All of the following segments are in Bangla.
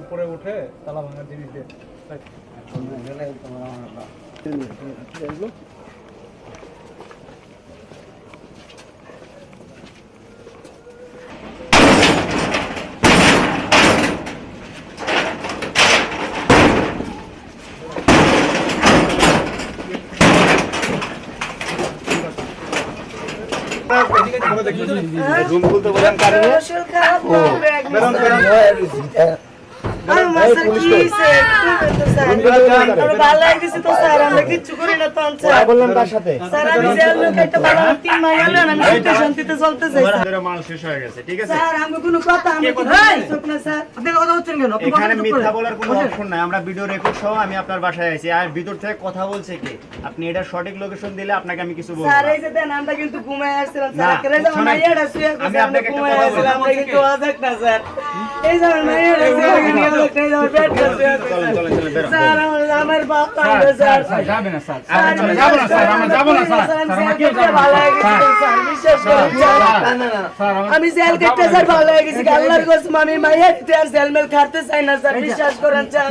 উপরে উঠে তালা ভাঙার জিনিস দিয়ে। রুম খুলতে বললাম কারণে। ব্যাগ বেরোন। বেরোন। আরে মাস্টার কি হইছে? একটু তো স্যার। আমরা ভালো লাগছে তো স্যার, আমরা কিচ্ছু করি না তো, স্যার। বললাম তার সাথে স্যার, আমি জেল লোক একটা ভালো তিন মাস হলো আমি সুখে শান্তিতে চলতে চাই, স্যার। মাল শেষ হয়ে গেছে ঠিক আছে স্যার, আমাকে কোনো কথা, আমি চুপ না, স্যার। এখানে মিথ্যা বলার কোনো অপশন নাই আমরা ভিডিও রেকর্ড সহ আমি আপনার বাসায় আইছি আর ভিতর থেকে কথা বলছে কি আপনি এটা সঠিক লোকেশন দিলে আপনাকে আমি কিছু বলব স্যার, এই যে দেন, আমরা কিন্তু ঘুমায় আসছিলাম, স্যার। আমার শুয়ে আমি আপনাকে একটা কথা আসছিলাম, আমরা কিন্তু অজাক না, স্যার। এই যে আমার বেরো স্যার, আমার- বাপ কাঁদে, স্যার। যাবে না স্যার আমরা যাব না স্যার আমরা যাব না স্যার স্যার আমরা কেউ যাব না ভালো হয়ে গেছে, স্যার, বিশ্বাস করুন, স্যার। আমি জেল কেটে স্যার ভালো হয়ে গেছি আল্লাহর কসম আমি মাইয়া দিতে আর জেল মেল খাতে চাই না স্যার বিশ্বাস করেন স্যার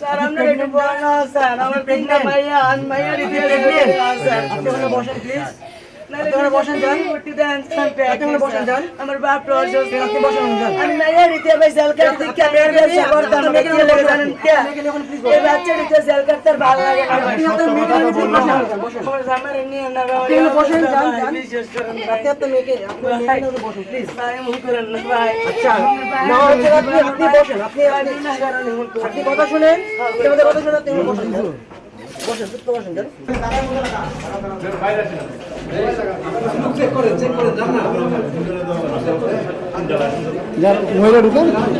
স্যার আমরা একটু বলেন স্যার আমার পেটটা মাইয়া আমি মাইয়া দিতে স্যার আপনি ওখানে বসেন প্লিজ আমার বাপ আপনি কথা শুনেন কথা শুনেন আপনি বসেন চুপ করে বসেন যান।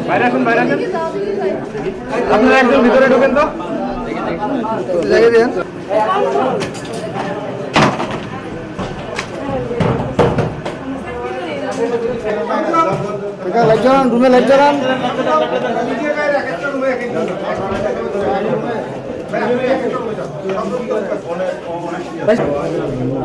বাইরে আসুন বাইরে আসুন। আপনারা একজন ভিতরে ঢোকেন তো। রুমে লাইট জ্বালান 他说一个人从来从来没有想过要跟他